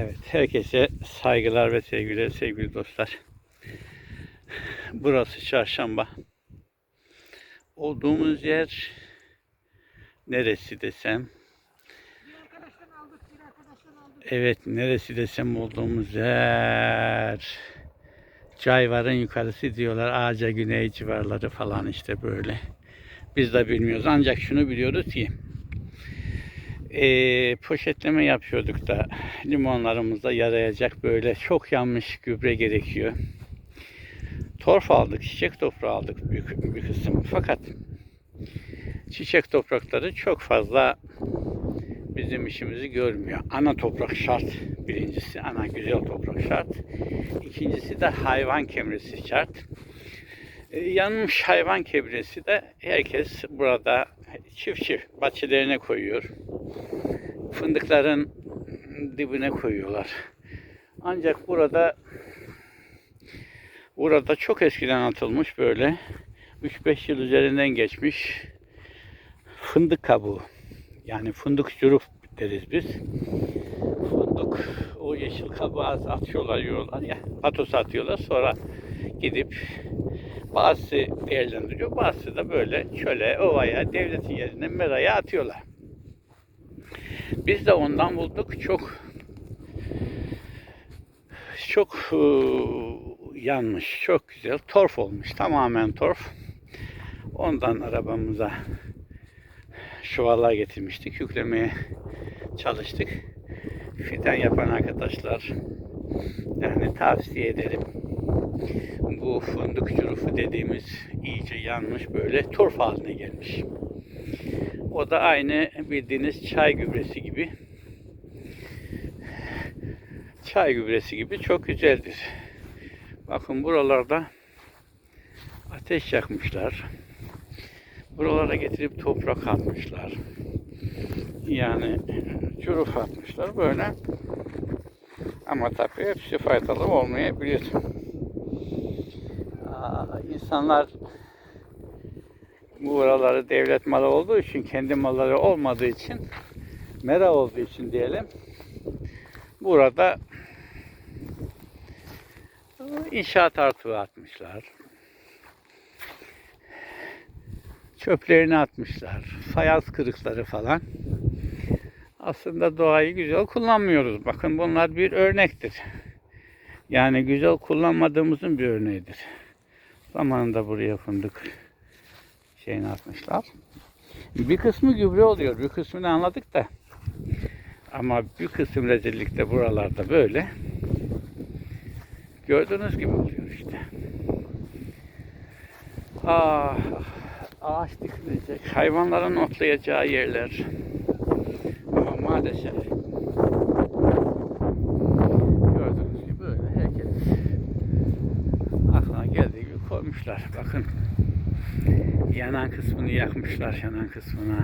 Evet, herkese saygılar ve sevgiler sevgili dostlar. Burası çarşamba. Olduğumuz yer neresi desem? Evet, neresi desem olduğumuz yer. Cayvar'ın yukarısı diyorlar. Ağaca güney civarları falan işte böyle. Biz de bilmiyoruz. Ancak şunu biliyoruz ki eee, poşetleme yapıyorduk da limonlarımıza yarayacak böyle çok yanmış gübre gerekiyor. Torf aldık, çiçek toprağı aldık büyük bir kısım. Fakat çiçek toprakları çok fazla bizim işimizi görmüyor. Ana toprak şart birincisi. Ana güzel toprak şart. İkincisi de hayvan kemresi şart. E, yanmış hayvan kebresi de herkes burada çift çift bahçelerine koyuyor. Fındıkların dibine koyuyorlar. Ancak burada burada çok eskiden atılmış böyle 3-5 yıl üzerinden geçmiş fındık kabuğu. Yani fındık cüruf deriz biz. Fındık o yeşil kabuğu atıyorlar yiyorlar ya. Patos atıyorlar sonra gidip bazısı değerlendiriyor. Bazısı da böyle çöle, ovaya, devletin yerine meraya atıyorlar. Biz de ondan bulduk. Çok çok eee, yanmış. Çok güzel. Torf olmuş. Tamamen torf. Ondan arabamıza çuvallar getirmiştik. Yüklemeye çalıştık. Fidan yapan arkadaşlar yani tavsiye ederim. Bu fındık çurufu dediğimiz iyice yanmış böyle torf haline gelmiş. O da aynı bildiğiniz çay gübresi gibi. Çay gübresi gibi çok güzeldir. Bakın buralarda ateş yakmışlar. Buralara getirip toprak atmışlar. Yani çüruf atmışlar böyle. Ama tabii hepsi faydalı olmayabilir. İnsanlar bu oraları devlet malı olduğu için, kendi malları olmadığı için, mera olduğu için diyelim, burada inşaat artığı atmışlar. Çöplerini atmışlar. Fayans kırıkları falan. Aslında doğayı güzel kullanmıyoruz. Bakın bunlar bir örnektir. Yani güzel kullanmadığımızın bir örneğidir. Zamanında buraya fındık şeyini atmışlar. Bir kısmı gübre oluyor. Bir kısmını anladık da. Ama bir kısım rezillikte buralarda böyle. Gördüğünüz gibi oluyor işte. Ah, ağaç dikilecek, hayvanların otlayacağı yerler. Ama maalesef gördüğünüz gibi böyle herkes aklına koymuşlar. Bakın yanan kısmını yakmışlar, yanan kısmına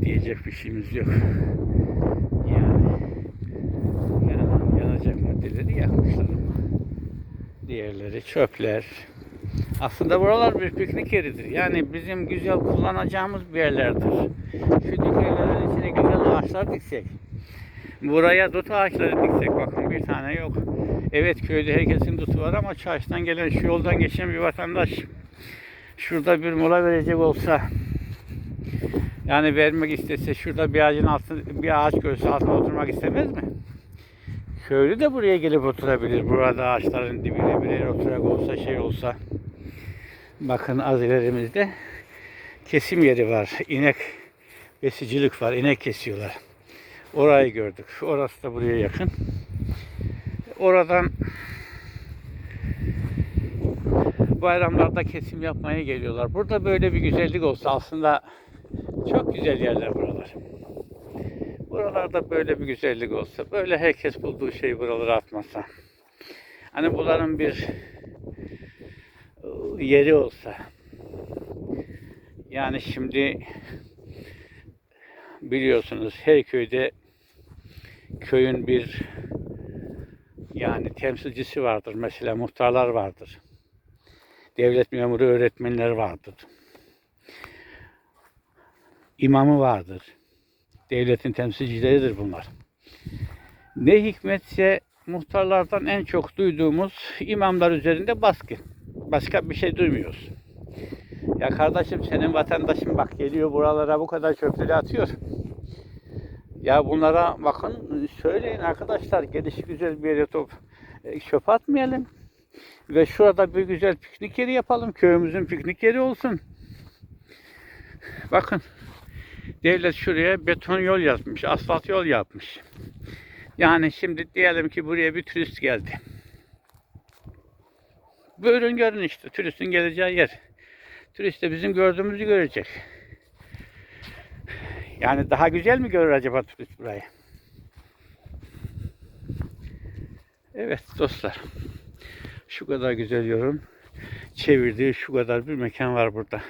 diyecek bir şeyimiz yok. Yani yanan, yanacak maddeleri yakmışlar ama diğerleri çöpler, aslında buralar bir piknik yeridir. Yani bizim güzel kullanacağımız bir yerlerdir. Şu dikeylerin içine güzel ağaçlar diksek. Buraya dut ağaçları diksek. Bakın bir tane yok. Evet köyde herkesin dutu var ama çarşıdan gelen şu yoldan geçen bir vatandaş şurada bir mola verecek olsa yani vermek istese şurada bir ağacın altı bir ağaç görse altına oturmak istemez mi? Köylü de buraya gelip oturabilir. Burada ağaçların dibine bir yer oturak olsa şey olsa. Bakın az ilerimizde kesim yeri var. İnek besicilik var. İnek kesiyorlar. Orayı gördük. Orası da buraya yakın. Oradan bayramlarda kesim yapmaya geliyorlar. Burada böyle bir güzellik olsa aslında çok güzel yerler buralar. Buralarda böyle bir güzellik olsa, böyle herkes bulduğu şeyi buralara atmasa. Hani bunların bir ıı, yeri olsa. Yani şimdi biliyorsunuz her köyde köyün bir yani temsilcisi vardır. Mesela muhtarlar vardır. Devlet memuru öğretmenler vardır. İmamı vardır. Devletin temsilcileridir bunlar. Ne hikmetse muhtarlardan en çok duyduğumuz imamlar üzerinde baskı. Başka bir şey duymuyoruz. Ya kardeşim senin vatandaşın bak geliyor buralara bu kadar çöpleri atıyor. Ya bunlara bakın söyleyin arkadaşlar gelişi güzel bir yere top e, çöp atmayalım. Ve şurada bir güzel piknik yeri yapalım. Köyümüzün piknik yeri olsun. Bakın devlet şuraya beton yol yazmış, asfalt yol yapmış. Yani şimdi diyelim ki buraya bir turist geldi. Buyurun görün işte turistin geleceği yer. Turist de bizim gördüğümüzü görecek. Yani daha güzel mi görür acaba turist burayı? Evet dostlar. Şu kadar güzel yorum çevirdiği şu kadar bir mekan var burada.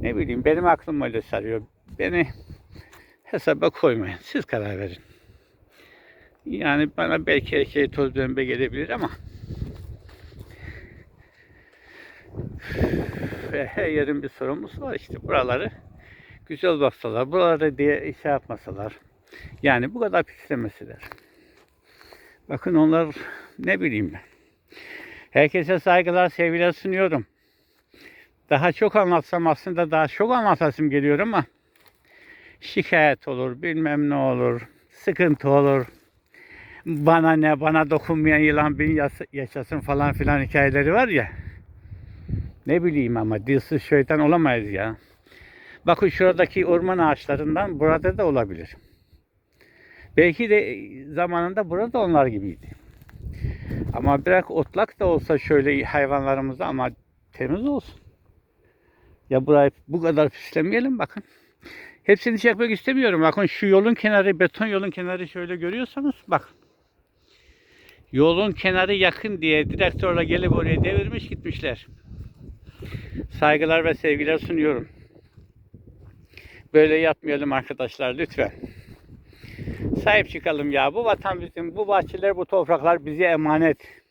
Ne bileyim benim aklım öyle sarıyor. Beni hesaba koymayın. Siz karar verin. Yani bana belki şey toz pembe gelebilir ama her yerin bir sorumlusu var işte buraları güzel baksalar, buraları diye şey yapmasalar. Yani bu kadar pislemeseler. Bakın onlar ne bileyim ben. Herkese saygılar, sevgiler sunuyorum. Daha çok anlatsam aslında daha çok anlatasım geliyor ama şikayet olur, bilmem ne olur, sıkıntı olur. Bana ne, bana dokunmayan yılan bin yaşasın falan filan hikayeleri var ya. Ne bileyim ama dilsiz şeytan olamayız ya. Bakın şuradaki orman ağaçlarından burada da olabilir. Belki de zamanında burada onlar gibiydi. Ama bırak otlak da olsa şöyle hayvanlarımızda ama temiz olsun. Ya burayı bu kadar pislemeyelim bakın. Hepsini çekmek istemiyorum. Bakın şu yolun kenarı, beton yolun kenarı şöyle görüyorsanız bak. Yolun kenarı yakın diye direktörle gelip oraya devirmiş gitmişler. Saygılar ve sevgiler sunuyorum. Böyle yapmayalım arkadaşlar lütfen. Sahip çıkalım ya. Bu vatan bizim, bu bahçeler, bu topraklar bize emanet.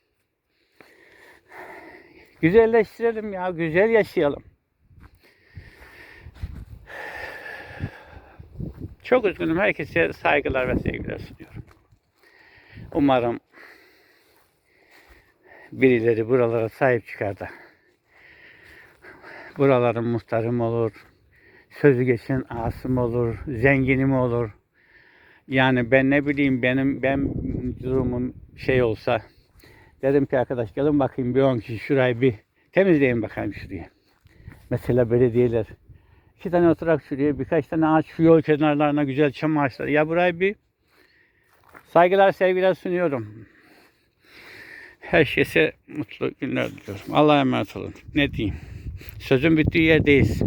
Güzelleştirelim ya, güzel yaşayalım. Çok üzgünüm. Herkese saygılar ve sevgiler sunuyorum. Umarım birileri buralara sahip çıkar da buraların muhtarım olur, sözü geçen asım olur, zenginim olur. Yani ben ne bileyim benim ben durumum şey olsa dedim ki arkadaş gelin bakayım bir 10 kişi şurayı bir temizleyin bakayım şurayı. Mesela belediyeler iki tane oturak şuraya birkaç tane ağaç şu yol kenarlarına güzel çam ağaçları. Ya burayı bir saygılar sevgiler sunuyorum. Herkese mutlu günler diliyorum. Allah'a emanet olun. Ne diyeyim? Sözün bittiği yerdeyiz.